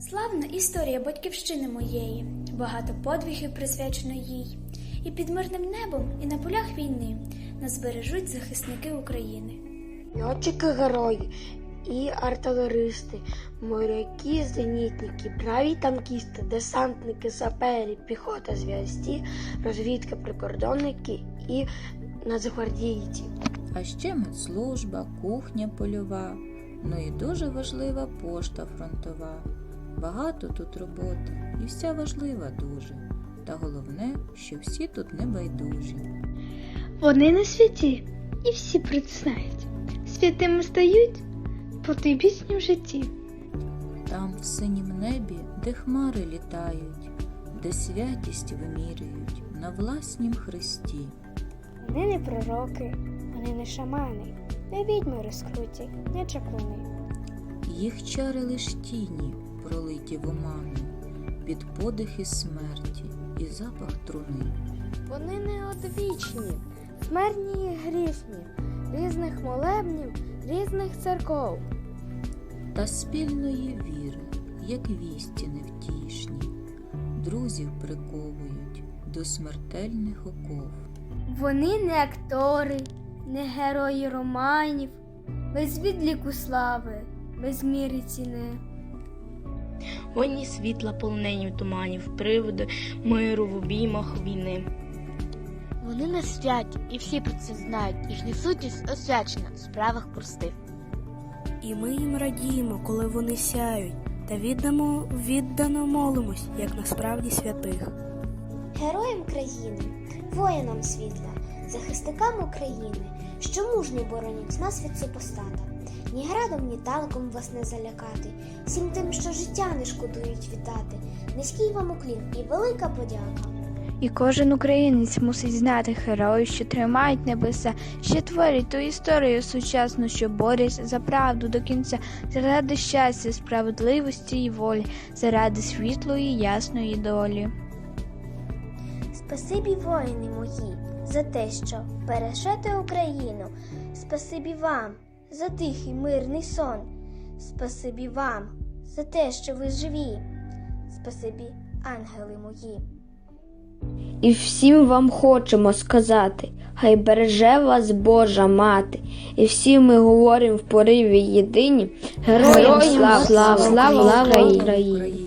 Славна історія батьківщини моєї, багато подвигів присвячено їй. І під мирним небом, і на полях війни нас збережуть захисники України. Льотчики герої і артилеристи, моряки, зенітники, праві танкісти, десантники, сапери, піхота зв'язці, розвідка, прикордонники і нацгвардійці. А ще медслужба, кухня польова, ну і дуже важлива пошта фронтова. Багато тут роботи, і вся важлива дуже. Та головне, що всі тут не байдужі. Вони на святі, і всі про це знають. Святими стають по тій пісні в житті. Там в синім небі, де хмари літають, де святість вимірюють на власнім хресті. Вони не пророки, вони не шамани, не відьми розкруті, не чаклуни. Їх чари лиш тіні, пролиті в оману, під подихи смерті і запах труни. Вони не одвічні, смертні і грішні, різних молебнів, різних церков. та спільної віри, як вісті невтішні, друзів приковують до смертельних оков. Вони не актори, не герої романів, без відліку слави, без міри ціни. Вогні світла полонені в туманів, приводи миру в обіймах війни. Вони не святі, і всі про це знають, їхня сутність освячена в справах простих. І ми їм радіємо, коли вони сяють, та віддамо, віддано молимось, як насправді святих. Героям країни, воїнам світла, захисникам України, що мужньо боронять нас від супостата. Ні градом, ні танком вас не залякати, всім тим, що життя не шкодують вітати. Низький вам уклін і велика подяка. І кожен українець мусить знати героїв, що тримають небеса, що творять ту історію сучасну, що борються за правду до кінця, заради щастя, справедливості і волі, заради світлої, ясної долі. Спасибі, воїни мої, за те, що бережете Україну. Спасибі вам за тихий мирний сон. Спасибі вам за те, що ви живі. Спасибі, ангели мої. І всім вам хочемо сказати, хай береже вас Божа мати. І всі ми говоримо в пориві єдині. Героям слава, слава, слава Україні!